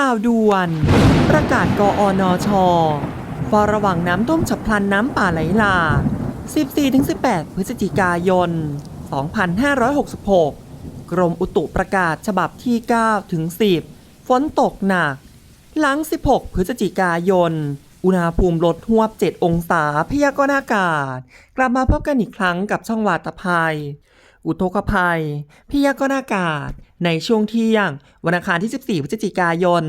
ข่าวด่วน ประกาศกอนชเฝ้าระวังน้ำท่วมฉับพลันน้ำป่าไหลหลาก14-18 พฤศจิกายน 2566 กรมอุตุประกาศฉบับที่ 9 ถึง 10 ฝนตกหนัก หลัง 16 พฤศจิกายน อุณหภูมิลดหวบ 7 องศาพยากรณ์อากาศ กลับมาพบกันอีกครั้งกับช่องวาตภัย อุทกภัย พยากรณ์อากาศ ในช่วงเที่ยง วันอังคารที่ 14 พฤศจิกายน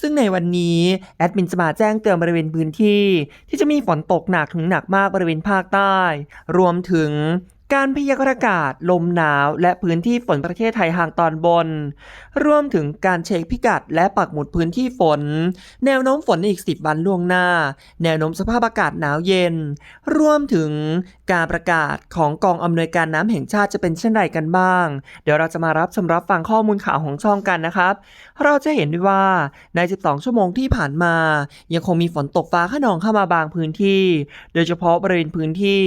ซึ่งในวันนี้ แอดมินจะมาแจ้งเตือนบริเวณพื้นที่ ที่จะมีฝนตกหนักถึงหนักมากบริเวณภาคใต้ รวมถึง การพยากรณ์อากาศ ลมหนาว และพื้นที่ฝนประเทศไทยทางตอนบน รวมถึงการเช็คพิกัดและปักหมุดพื้นที่ฝน แนวโน้มฝนในอีก 10 วันล่วงหน้า แนวโน้มสภาพอากาศหนาวเย็น รวมถึงการประกาศของกองอำนวยการน้ำแห่งชาติจะเป็นเช่นไรกันบ้าง เดี๋ยวเราจะมารับชมรับฟังข้อมูลข่าวของช่องกันนะครับ เราจะเห็นได้ว่าใน 12 ชั่วโมงที่ผ่านมา ยังคงมีฝนตกฟ้าขนองเข้ามาบางพื้นที่ โดยเฉพาะบริเวณพื้นที่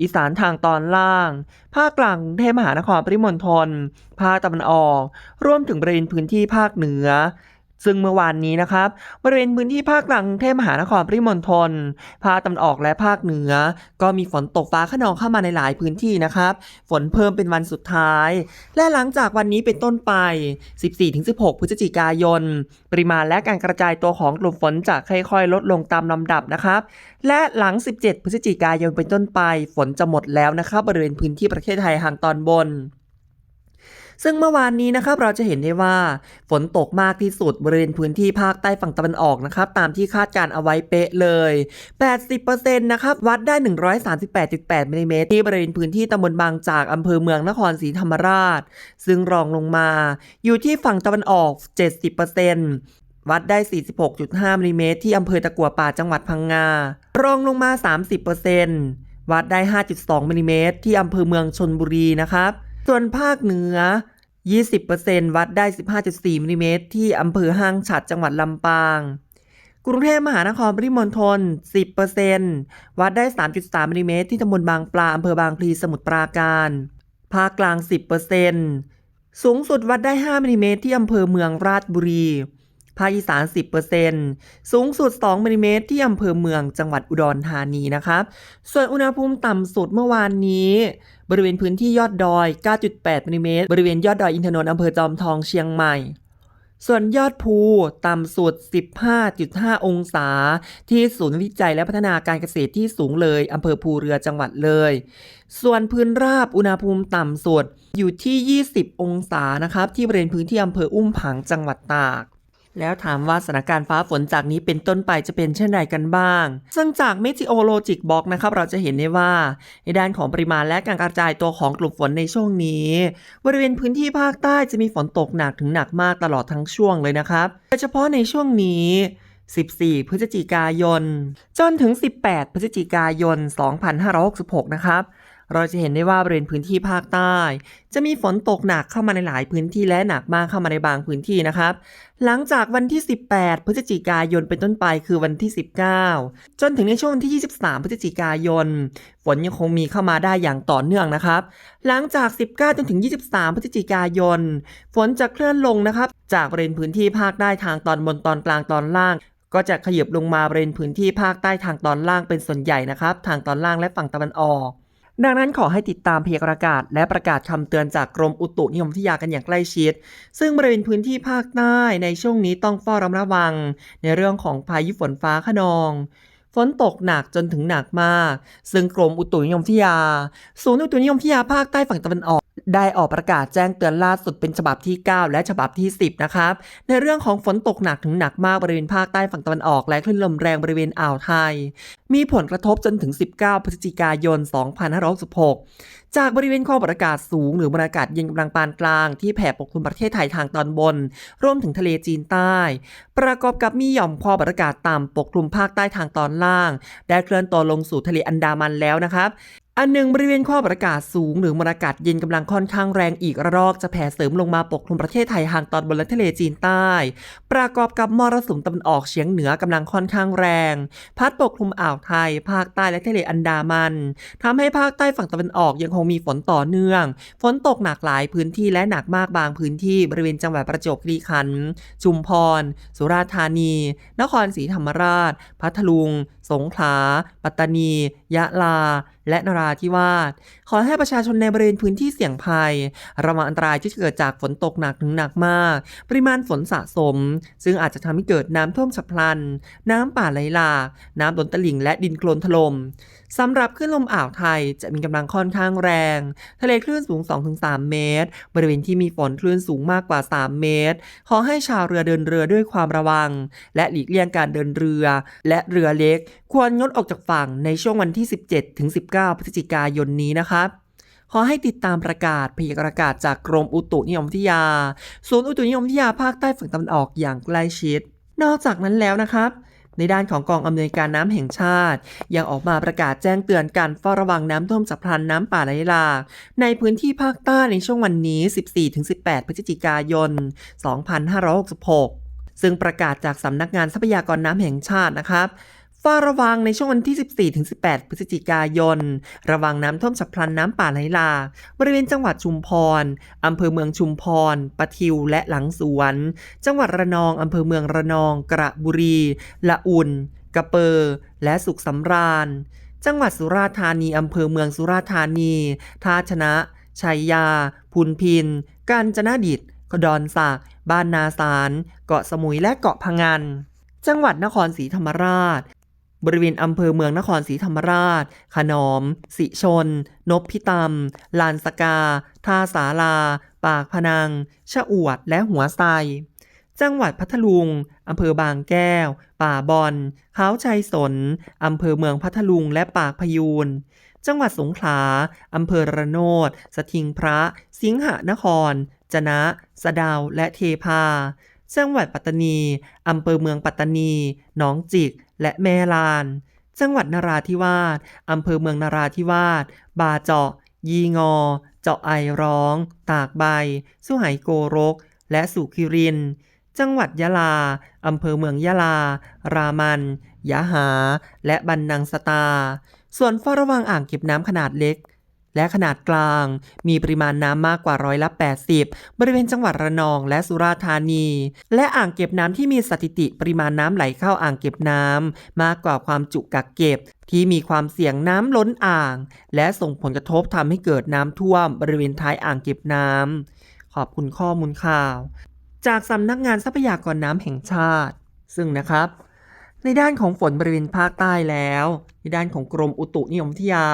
อีสานทางตอนล่างภาคกลางกรุงเทพมหานครปริมณฑลภาคตะวันออก รวมถึงบริเวณพื้นที่ภาคเหนือ ซึ่งเมื่อวานนี้นะครับบริเวณพื้นที่ภาคกลางเทพมหานครปริมณฑลภาคตะวันออกและภาคเหนือ ก็มีฝนตกฟ้าขนองเข้ามาในหลายพื้นที่นะครับ ฝนเพิ่มเป็นวันสุดท้าย และหลังจากวันนี้เป็นต้นไป 14-16 พฤศจิกายน ปริมาณและการกระจายตัวของกลุ่มฝนจะค่อยๆ ลดลงตามลำดับนะครับ และหลัง 17 พฤศจิกายนเป็นต้นไป ฝนจะหมดแล้วนะครับบริเวณพื้นที่ประเทศไทยทางตอนบน ซึ่งเมื่อวานนี้นะครับเราจะเห็นได้ว่าฝนตกมากที่สุดบริเวณพื้นที่ภาคใต้ฝั่งตะวันออกนะครับตามที่คาดการเอาไว้เป๊ะเลย 80%นะครับวัดได้ 138.8มิลลิเมตรที่บริเวณพื้นที่ตำบลบางจากอำเภอเมืองนครศรีธรรมราช ซึ่งรองลงมา อยู่ที่ฝั่งตะวันออก 70%วัดได้ 46.5มิลลิเมตรที่อำเภอตะกัวป่าจังหวัดพังงา รองลงมา 30%วัดได้ 5.2มิลลิเมตรที่อำเภอเมืองชนบุรีนะครับ ส่วนภาคเหนือ 20%วัดได้ 15.4มิลลิเมตรที่อำเภอห้างฉัดจังหวัดลำปาง กรุงเทพมหานครปริมณฑล10%วัดได้ 3.3มิลลิเมตรที่ตำบลบางปลาอำเภอบางพลีสมุทรปราการ ภาคกลาง 10%สูงสุดวัดได้ 5มิลลิเมตรที่อำเภอเมืองราชบุรี ภาคอีสาน 10%สูงสุด 2มิลลิเมตรที่อำเภอเมืองจังหวัดอุดรธานีนะครับ ส่วนอุณหภูมิต่ำสุดเมื่อวานนี้ บริเวณพื้นที่ยอดดอย 9.8มิลลิเมตร บริเวณยอดดอยอินทนนท์อำเภอจอมทองเชียงใหม่ ส่วนยอดภู ต่ำสุด 15.5 องศา ที่ศูนย์วิจัยและพัฒนาการเกษตรที่สูงเลยอำเภอภูเรือจังหวัดเลย ส่วนพื้นราบอุณหภูมิต่ำสุดอยู่ที่ 20 องศานะครับที่บริเวณพื้นที่อำเภออุ้มผางจังหวัดตาก แล้วถามว่าสถานการณ์ฟ้าฝนจากนี้เป็นต้นไปจะเป็นเช่นไรกันบ้าง ซึ่งจาก Meteorologic Box นะครับ เราจะเห็นได้ว่า ในด้านของปริมาณและการกระจายตัวของกลุ่มฝนในช่วงนี้ บริเวณพื้นที่ภาคใต้จะมีฝนตกหนักถึงหนักมากตลอดทั้งช่วงเลยนะครับ โดยเฉพาะในช่วงนี้ 14 พฤศจิกายน จนถึง 18 พฤศจิกายน 2566 นะครับ เราจะเห็นได้ว่าบริเวณพื้นที่ภาคใต้ จะมีฝนตกหนักเข้ามาในหลายพื้นที่และหนักมากเข้ามาในบางพื้นที่นะครับ หลังจากวันที่ 18 พฤศจิกายนเป็นต้นไปคือวันที่ 19 จนถึงในช่วงวันที่ 23 พฤศจิกายน ฝนยังคงมีเข้ามาได้อย่างต่อเนื่องนะครับ หลังจาก 19 จนถึง 23 พฤศจิกายน ฝนจะเคลื่อนลงนะครับ จากบริเวณพื้นที่ภาคใต้ทางตอนบนตอนกลางตอนล่างก็จะขยับลงมาบริเวณพื้นที่ภาคใต้ทางตอนล่างเป็นส่วนใหญ่นะครับ ทางตอนล่างและฝั่งตะวันออก ดังนั้นขอให้ติดตามพยากรณ์อากาศ และประกาศคำเตือนจากกรมอุตุนิยมวิทยากันอย่างใกล้ชิด ซึ่งบริเวณพื้นที่ภาคใต้ในช่วงนี้ต้องเฝ้าระมัดระวัง ในเรื่องของพายุฝนฟ้าขนองฝนตกหนักจนถึงหนักมาก ซึ่งกรมอุตุนิยมวิทยา ศูนย์อุตุนิยมวิทยาภาคใต้ฝั่งตะวันออก ได้ออกประกาศแจ้งเตือนล่าสุดเป็นฉบับที่ 9 และฉบับที่ 10 นะครับ ในเรื่องของฝนตกหนักถึงหนักมากบริเวณภาคใต้ฝั่งตะวันออก และคลื่นลมแรงบริเวณอ่าวไทย มีผลกระทบจนถึง 19 พฤศจิกายน 2566 จากบริเวณความกดอากาศสูง หรือมวลอากาศเย็นกำลังปานกลางที่แผ่ปกคลุมประเทศไทยทางตอนบน รวมถึงทะเลจีนใต้ ประกอบกับมีหย่อมความกดอากาศต่ำปกคลุมภาคใต้ทางตอนล่าง ได้เคลื่อนตัวลงสู่ทะเลอันดามันแล้วนะครับ อันหนึ่งบริเวณความอากาศสูงหรือมวลอากาศเย็นกำลังค่อนข้างแรงอีกระลอกจะแผ่เสริมลงมาปกคลุมประเทศไทยห่างตอนบนและทะเลจีนใต้ ประกอบกับมรสุมตะวันออกเฉียงเหนือกำลังค่อนข้างแรง พัดปกคลุมอ่าวไทย ภาคใต้และทะเลอันดามันทำให้ภาคใต้ฝั่งตะวันออกยังคงมีฝนต่อเนื่อง ฝนตกหนักหลายพื้นที่และหนักมากบางพื้นที่บริเวณจังหวัดประจวบคีรีขันธ์ ชุมพร สุราษฎร์ธานี นครศรีธรรมราช พัทลุง สงขลา ปัตตานี ยะลา และนราธิวาส ขอให้ประชาชนในบริเวณพื้นที่เสี่ยงภัย ระวังอันตรายที่เกิดจากฝนตกหนักถึงหนักมาก ปริมาณฝนสะสม ซึ่งอาจจะทำให้เกิดน้ำท่วมฉับพลัน น้ำป่าไหลหลาก น้ำล้นตลิ่งและดินโคลนถล่มสำหรับคลื่นลมอ่าวไทยจะมีกำลังค่อนข้างแรง ทะเลคลื่นสูง 2-3 เมตร บริเวณที่มีฝนคลื่นสูงมากกว่า 3 เมตร ขอให้ชาวเรือเดินเรือด้วยความระวัง และหลีกเลี่ยงการเดินเรือ และเรือเล็ก ควรงดออกจากฝั่งในช่วงวันที่ 17-19 พฤศจิกายนนี้นะครับขอให้ติดตามประกาศพยากรณ์อากาศจากกรมอุตุนิยมวิทยา ศูนย์อุตุนิยมวิทยาภาคใต้ฝั่งตะวันออกอย่างใกล้ชิด นอกจากนั้นแล้วนะครับ ในด้านของกองอำนวยการน้ำแห่งชาติ ยังออกมาประกาศแจ้งเตือนการเฝ้าระวังน้ำท่วมฉับพลันน้ำป่าไหลหลากในพื้นที่ภาคใต้ในช่วงวันนี้ 14-18 พฤศจิกายน 2566 ซึ่งประกาศจากสำนักงานทรัพยากรน้ำแห่งชาตินะครับ เฝ้าระวังในช่วงวันที่ 14-18 พฤศจิกายน ระวังน้ำท่วมฉับพลันน้ำป่าไหลหลากบริเวณจังหวัดชุมพร อำเภอเมืองชุมพรปะทิว และหลังสวน จังหวัดระนอง อำเภอเมืองระนอง กระบุรี ละอุ่น กระเปอร์และสุขสำราญ จังหวัดสุราษฎร์ธานี อำเภอเมืองสุราษฎร์ธานี ท่าชนะ ชัยยา พุนพิน กาญจนดิตกดอนสักบ้านนาสาร เกาะสมุยและเกาะพังงนจังหวัดนครศรีธรรมราช บริเวณอำเภอเมืองนครศรีธรรมราช ขนอม สิชนนพพิตำลานสกา ท่าสาลา ปากพนัง ชะอวด และหัวไซจังหวัดพัทลุง อำเภอบางแก้ว ป่าบอนเขาชัยสน อำเภอเมืองพัทลุง และปากพยูน จังหวัดสงขลา อำเภอระโนดสถิงพระ สิงหนคร จนะ สะดาว และเทพา จังหวัดปัตตานี อำเภอเมืองปัตตานี หนองจิก และแม่ลาน จังหวัดนราธิวาสอำเภอเมืองนราธิวาส บาเจาะ ยีงอ เจาะไอร้อง ตากใบ สุไหโกรก และสุขิริน จังหวัดยะลา อำเภอเมืองยะลา รามัน ยะหา และบันนังสตา ส่วนเฝ้าระวังอ่างเก็บน้ำขนาดเล็ก และขนาดกลาง มีปริมาณน้ำมากกว่าร้อยละ 80 บริเวณจังหวัดระนองและสุราษฎร์ธานี และอ่างเก็บน้ำที่มีสถิติปริมาณน้ำไหลเข้าอ่างเก็บน้ำมากกว่าความจุกักเก็บที่มีความเสี่ยงน้ำล้นอ่าง และส่งผลกระทบทำให้เกิดน้ำท่วม บริเวณท้ายอ่างเก็บน้ำขอบคุณข้อมูลข่าว จากสำนักงานทรัพยากรน้ำแห่งชาติ ซึ่งนะครับ ในด้านของฝนบริเวณภาคใต้แล้ว ในด้านของกรมอุตุนิยมวิทยา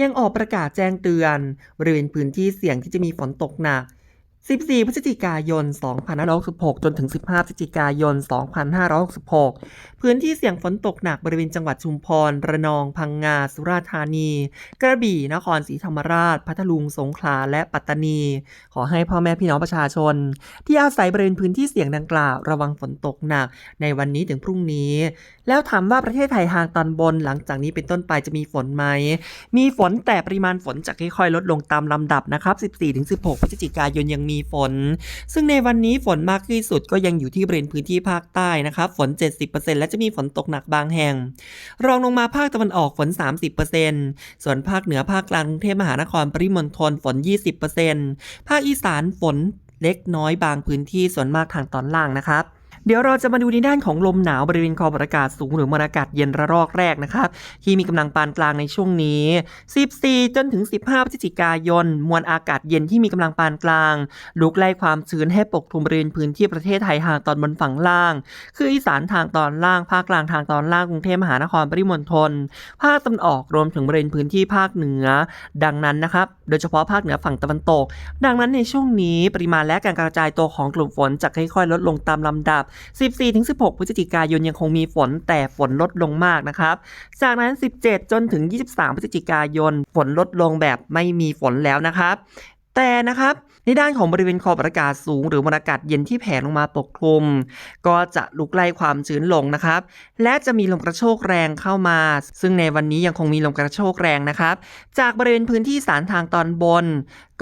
ยังออกประกาศแจ้งเตือน บริเวณพื้นที่เสี่ยงที่จะมีฝนตกหนัก 14 พฤศจิกายน 2566 จนถึง 15 พฤศจิกายน 2566 พื้นที่เสี่ยงฝนตกหนักบริเวณจังหวัดชุมพร ระนอง พังงา สุราษฎร์ธานี กระบี่ นครศรีธรรมราช พัทลุง สงขลา และปัตตานี ขอให้พ่อแม่พี่น้องประชาชน ที่อาศัยบริเวณพื้นที่เสี่ยงดังกล่าว ระวังฝนตกหนัก ในวันนี้ถึงพรุ่งนี้ แล้วถามว่าประเทศไทยทางตอนบนหลังจากนี้เป็นต้นไปจะมีฝนไหม มีฝนแต่ปริมาณฝนจะค่อยๆลดลงตามลำดับนะครับ 14-16 พฤศจิกายนยังมีมีฝน ซึ่งในวันนี้ฝนมากที่สุดก็ยังอยู่ที่บริเวณพื้นที่ภาคใต้นะครับฝน 70%และจะมีฝนตกหนักบางแห่ง รองลงมาภาคตะวันออกฝน 30%ส่วนภาคเหนือภาคกลางกรุงเทพมหานครปริมณฑลฝน 20%ภาคอีสานฝนเล็กน้อยบางพื้นที่ส่วนมากทางตอนล่างนะครับ เดี๋ยวเราจะมาดูในด้านของลมหนาวบริเวณคอมอากาศสูงหรือมวลอากาศเย็นระลอกแรกนะครับที่มีกำลังปานกลางในช่วงนี้ 14 จนถึง 15 พฤศจิกายน มวลอากาศเย็นที่มีกำลังปานกลางลุกไล่ความชื้นให้ปกคลุมบริเวณพื้นที่ประเทศไทยทางตอนบนฝั่งล่าง คืออีสานทางตอนล่างภาคกลางทางตอนล่างกรุงเทพมหานครปริมณฑลภาคตะวันออกรวมถึงบริเวณพื้นที่ภาคเหนือ ดังนั้นนะครับ โดยเฉพาะภาคเหนือฝั่งตะวันตก ดังนั้นในช่วงนี้ปริมาณและการกระจายตัวของกลุ่มฝนจะค่อยๆ ลดลงตามลำดับ14-16 พฤศจิกายนยังคงมีฝนแต่ฝนลดลงมากนะครับ จากนั้น 17 จนถึง 23 พฤศจิกายน ฝนลดลงแบบไม่มีฝนแล้วนะครับ แต่นะครับในด้านของบริเวณขอบอากาศสูง หรือมวลอากาศเย็นที่แผ่ลงมาปกคลุม ก็จะลุกไล่ความชื้นลงนะครับ และจะมีลมกระโชกแรงเข้ามา ซึ่งในวันนี้ยังคงมีลมกระโชกแรงนะครับ จากบริเวณพื้นที่สารทางตอนบน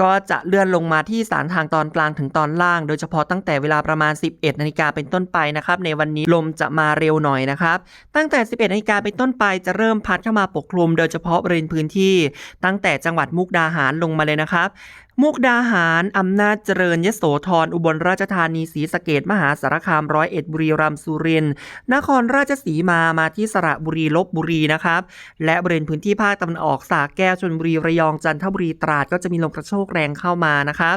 ก็จะเลื่อนลงมาที่สารทางตอนกลางถึงตอนล่าง โดยเฉพาะตั้งแต่เวลาประมาณ 11นาฬิกาเป็นต้นไปนะครับ ในวันนี้ลมจะมาเร็วหน่อยนะครับ ตั้งแต่ 11นาฬิกาเป็นต้นไปจะเริ่มพัดเข้ามาปกคลุม โดยเฉพาะบริเวณพื้นที่ ตั้งแต่จังหวัดมุกดาหารลงมาเลยนะครับมุกดาหาร อำนาจเจริญยโสธรอุบลราชธานีศรีสะเกดมหาสารคามร้อยเอ็ดบุรีรัมย์สุรินทร์นครราชสีมามาที่สระบุรีลบบุรีนะครับ และบริเวณพื้นที่ภาคตะวันออกสระแก้วชลบุรีระยองจันทบุรีตราดก็จะมีลมกระโชกแรงเข้ามานะครับ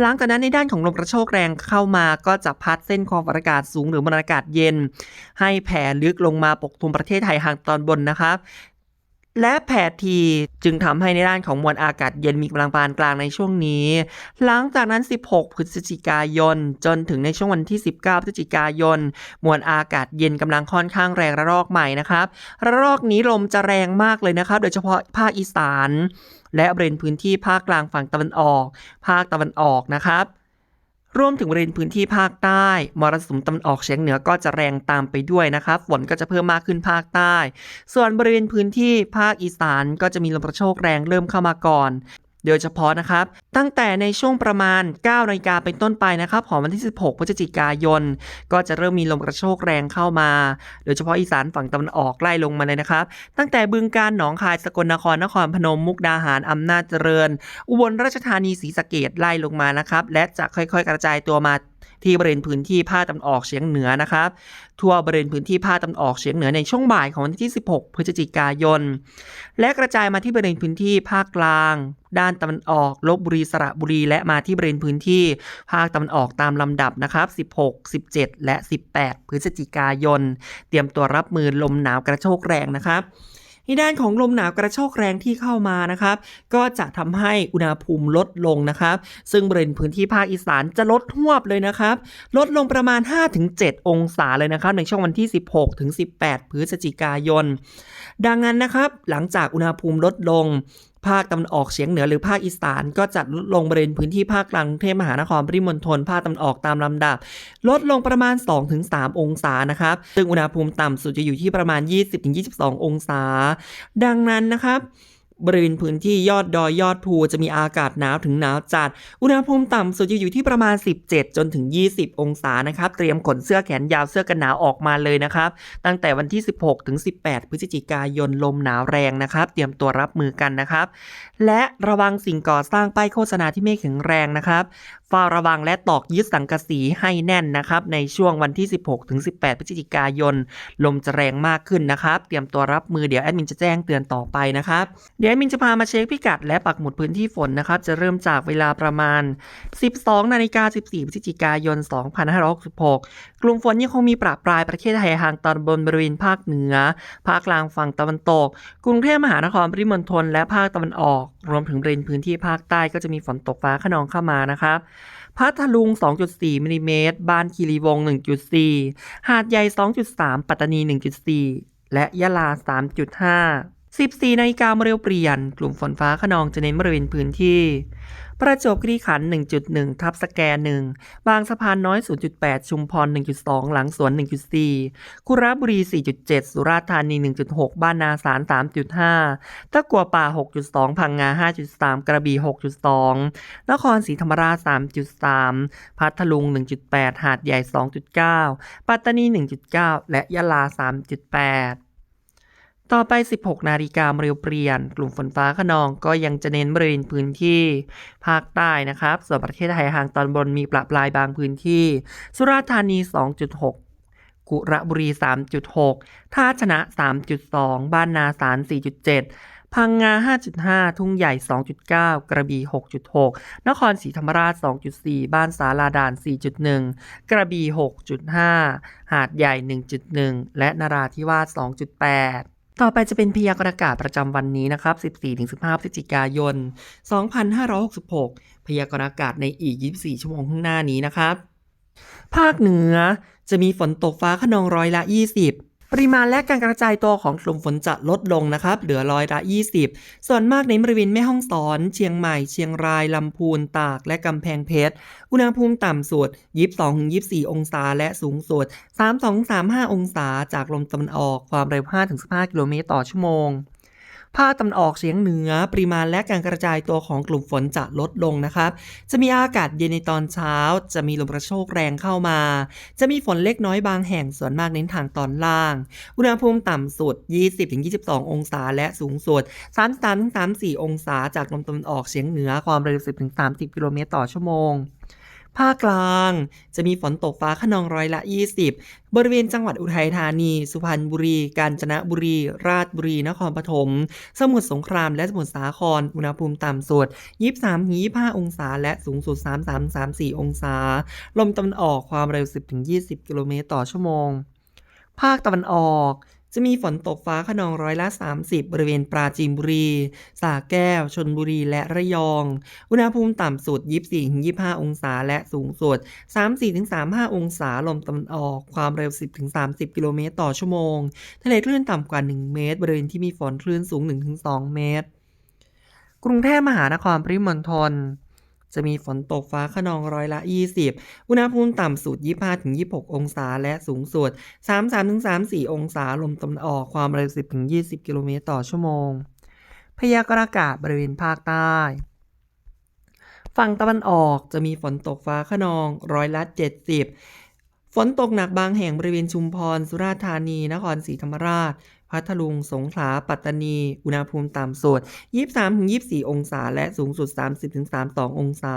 หลังจากนั้นในด้านของลมกระโชกแรงเข้ามาก็จะพัดเส้นความกดอากาศสูงหรือมวลอากาศเย็น ให้แผ่ลึกลงมาปกคลุมประเทศไทยทางตอนบนนะครับและแผ่ทีจึงทำให้ในด้านของมวลอากาศเย็นมีกำลังปานกลางในช่วงนี้ หลังจากนั้น 16 พฤศจิกายน จนถึงในช่วงวันที่ 19 พฤศจิกายน มวลอากาศเย็นกำลังค่อนข้างแรงระลอกใหม่นะครับ ระลอกนี้ลมจะแรงมากเลยนะครับ โดยเฉพาะภาคอีสาน และบริเวณพื้นที่ภาคกลางฝั่งตะวันออก ภาคตะวันออกนะครับรวมถึงบริเวณพื้นที่ภาคใต้มรสุมตะวันออกเฉียงเหนือก็จะแรงตามไปด้วยนะครับ ฝนก็จะเพิ่มมากขึ้นภาคใต้ ส่วนบริเวณพื้นที่ภาคอีสานก็จะมีลมกระโชกแรงเริ่มเข้ามาก่อน โดยเฉพาะนะครับ ตั้งแต่ในช่วงประมาณ9นาฬิกาเป็นต้นไปนะครับ ของวันที่ 16 พฤศจิกายน ก็จะเริ่มมีลมกระโชกแรงเข้ามา โดยเฉพาะอีสานฝั่งตะวันออกไล่ลงมาเลยนะครับ ตั้งแต่บึงการหนองคายสกลนครนครพนมมุกดาหารอำนาจเจริญ อุบลราชธานีศรีสะเกดไล่ลงมานะครับและจะค่อยๆ กระจายตัวมา ที่บริเวณพื้นที่ภาคตะวันออกเฉียงเหนือนะครับ ทั่วบริเวณพื้นที่ภาคตะวันออกเฉียงเหนือในช่วงบ่ายของวันที่ 16 พฤศจิกายน และกระจายมาที่บริเวณพื้นที่ภาคกลาง ด้านตะวันออกลบบุรีสระบุรี และมาที่บริเวณพื้นที่ภาคตะวันออกตามลำดับนะครับ 16 17 และ 18 พฤศจิกายน เตรียมตัวรับมือลมหนาวกระโชกแรงนะครับ ในด้านของลมหนาวกระโชกแรงที่เข้ามานะครับก็จะทำให้อุณหภูมิลดลงนะครับซึ่งบริเวณพื้นที่ภาคอีสานจะลดหวบเลยนะครับลดลงประมาณ 5-7 องศาเลยนะครับในช่วงวันที่ 16-18 พฤศจิกายน ดังนั้นนะครับหลังจากอุณหภูมิลดลง ภาคตะวันออกเฉียงเหนือหรือภาคอีสาน ก็จะลดลงบริเวณพื้นที่ภาคกลางกรุงเทพมหานครปริมณฑลภาคตะวันออกตามลำดับ ลดลงประมาณ 2-3 องศานะครับซึ่งอุณหภูมิต่ำสุดจะอยู่ที่ประมาณ 20-22 องศา ดังนั้นนะครับ บริเวณพื้นที่ยอดดอยยอดภูจะมีอากาศหนาวถึงหนาวจัด อุณหภูมิต่ำสุดจะอยู่ที่ประมาณ 17 จนถึง 20 องศานะครับ เตรียมขนเสื้อแขนยาวเสื้อกันหนาวออกมาเลยนะครับ ตั้งแต่วันที่ 16 ถึง 18 พฤศจิกายนลมหนาวแรงนะครับ เตรียมตัวรับมือกันนะครับ และระวังสิ่งก่อสร้างป้ายโฆษณาที่ไม่แข็งแรงนะครับเฝ้าระวังและตอกยึดสังกะสีให้แน่นนะครับ ในช่วงวันที่ 16 ถึง 18 พฤศจิกายน ลมจะแรงมากขึ้นนะครับ เตรียมตัวรับมือเดี๋ยวแอดมินจะแจ้งเตือนต่อไปนะครับ เดี๋ยวมินจะพามาเช็คพิกัดและปักหมุดพื้นที่ฝนนะครับ จะเริ่มจากเวลาประมาณ 12นาฬิกา14พฤศจิกายน 2566 กลุ่มฝนยังคงมีประปรายประเทศไทยทางตอนบนบริเวณภาคเหนือ ภาคกลางฝั่งตะวันตก กรุงเทพมหานครปริมณฑลและภาคตะวันออก รวมถึงบริเวณพื้นที่ภาคใต้ก็จะมีฝนตกฟ้าขนองเข้ามานะครับพัทลุง 2.4มิลลิเมตร บ้านคีรีวง 1.4 หาดใหญ่ 2.3 ปัตตานี 1.4 และยะลา 3.5 14นาฬิกาโมเรลเปลี่ยน กลุ่มฝนฟ้าขนองจะเน้นบริเวณพื้นที่ ประจวบคีรีขันธ์1.1 ทับสแก1บางสะพานน้อย 0.8 ชุมพร 1.2 หลังสวน 1.4คุระบุรี 4.7 สุราษฎร์ธานี 1.6 บ้านนาสาร 3.5 ตะกัวป่า 6.2 พังงา 5.3 กระบี่ 6.2 นครศรีธรรมราช 3.3 พัทลุง 1.8 หาดใหญ่ 2.9 ปัตตานี 1.9 และยะลา 3.8 ต่อไป 16 นาฬิกาเร็วเปลี่ยน กลุ่มฝนฟ้าขนองก็ยังจะเน้นบริเวณพื้นที่ภาคใต้นะครับ ส่วนประเทศไทยทางตอนบนมีปรับปลายบางพื้นที่ สุราษฎร์ธานี 2.6กุระบุรี 3.6 ท่าชนะ 3.2 บ้านนาสาร 4.7 พังงา 5.5 ทุ่งใหญ่ 2.9 กระบี่ 6.6 นครศรีธรรมราช 2.4 บ้านสาลาดาน 4.1 กระบี่ 6.5 หาดใหญ่ 1.1 และนราธิวาส 2.8 ต่อไปจะเป็นพยากรณ์อากาศประจำวันนี้นะครับ 14-15พฤศจิกายน 2566 พยากรณ์อากาศในอีก 24 ชั่วโมงข้างหน้านี้นะครับ ภาคเหนือจะมีฝนตกฟ้าขนองร้อยละ 20 ปริมาณและการกระจายตัวของกลุ่มฝนจะลดลงนะครับ เหลือร้อยละ 20 ส่วนมากในบริเวณแม่ฮ่องสอน เชียงใหม่ เชียงราย ลำพูน ตาก และกำแพงเพชร อุณหภูมิต่ำสุด 22-24 องศา และสูงสุด 32-35 องศา จากลมตะวันออก ความเร็ว 5-15 กิโลเมตรต่อชั่วโมง ภาคตะวันออกเฉียงเหนือปริมาณและการกระจายตัวของกลุ่มฝนจะลดลงนะครับ จะมีอากาศเย็นในตอนเช้า จะมีลมกระโชกแรงเข้ามา จะมีฝนเล็กน้อยบางแห่งส่วนมากเน้นทางตอนล่าง อุณหภูมิต่ำสุด 20-22 องศา และสูงสุด 33-34 องศา จากลมตะวันออกเฉียงเหนือความเร็ว 10-30 กิโลเมตรต่อชั่วโมง ภาคกลาง จะมีฝนตกฟ้าขนองร้อยละ 20 บริเวณจังหวัดอุทัยธานี สุพรรณบุรี กาญจนบุรี ราชบุรี นครปฐม สมุทรสงคราม และสมุทรสาคร อุณหภูมิต่ำสุด 23-25 องศา และสูงสุด 33-34 องศา ลมตะวันออกความเร็ว 10-20 กิโลเมตรต่อชั่วโมง ภาคตะวันออก จะมีฝนตกฟ้าขนองร้อยละ 30 บริเวณปราจีนบุรีสระแก้ว ชนบุรีและระยอง อุณหภูมิต่ำสุด 24-25 องศา และสูงสุด 34-35 องศา ลมตะวันออก ความเร็ว 10-30 กิโลเมตรต่อชั่วโมง ทะเลคลื่นต่ำกว่า 1 เมตร บริเวณที่มีฝนคลื่นสูง 1-2 เมตร กรุงเทพมหานครปริมณฑล จะมีฝนตกฟ้าขนองร้อยละ 20 อุณหภูมิต่ำสุด 25-26 องศา และสูงสุด 33-34 องศา ลมตะวันออกความเร็ว 10-20 กิโลเมตรต่อชั่วโมง พยากรณ์อากาศบริเวณภาคใต้ฝั่งตะวันออกจะมีฝนตกฟ้าขนองร้อยละ 70 ฝนตกหนักบางแห่งบริเวณชุมพร สุราษฎร์ธานี นครศรีธรรมราช พัทลุง สงขลา ปัตตานี อุณหภูมิต่ำสุด 23-24 องศา และสูงสุด 30-32 องศา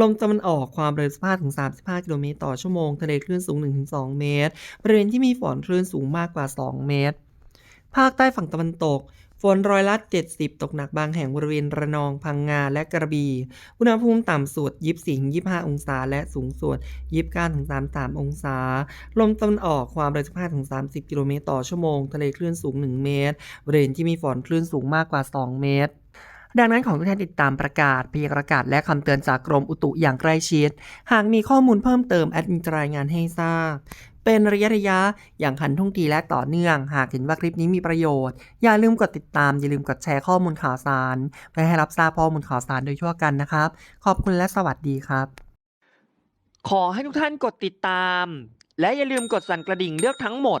ลมตะวันออกความเร็ว15-35 กิโลเมตรต่อชั่วโมง ทะเลคลื่นสูง 1-2 เมตร บริเวณที่มีฝนคลื่นสูงมากกว่า 2 เมตร ภาคใต้ฝั่งตะวันตก ฝนร้อยละ 70 ตกหนักบางแห่งบริเวณระนองพังงาและกระบี่ อุณหภูมิต่ำสุด 24-25 องศา และสูงสุด 29-33 องศา ลมตะวันออกความเร็ว15-30 กิโลเมตรต่อชั่วโมง ทะเลคลื่นสูง 1 เมตร บริเวณที่มีฝนคลื่นสูงมากกว่า 2 เมตร ดังนั้นของทุกท่านติดตามประกาศพยากรณ์ากาศและคำเตือนจากกรมอุตุอย่างใกล้ชิด หากมีข้อมูลเพิ่มเติมแอดมินรายงานให้ทราบ เป็นระยะระยะอย่างทันท่วงทีและต่อเนื่อง หากเห็นว่าคลิปนี้มีประโยชน์ อย่าลืมกดติดตาม อย่าลืมกดแชร์ข้อมูลข่าวสารเพื่อให้รับทราบข้อมูลข่าวสารโดยทั่วกันนะครับ ขอบคุณและสวัสดีครับ ขอให้ทุกท่านกดติดตาม และอย่าลืมกดสั่นกระดิ่งเลือกทั้งหมด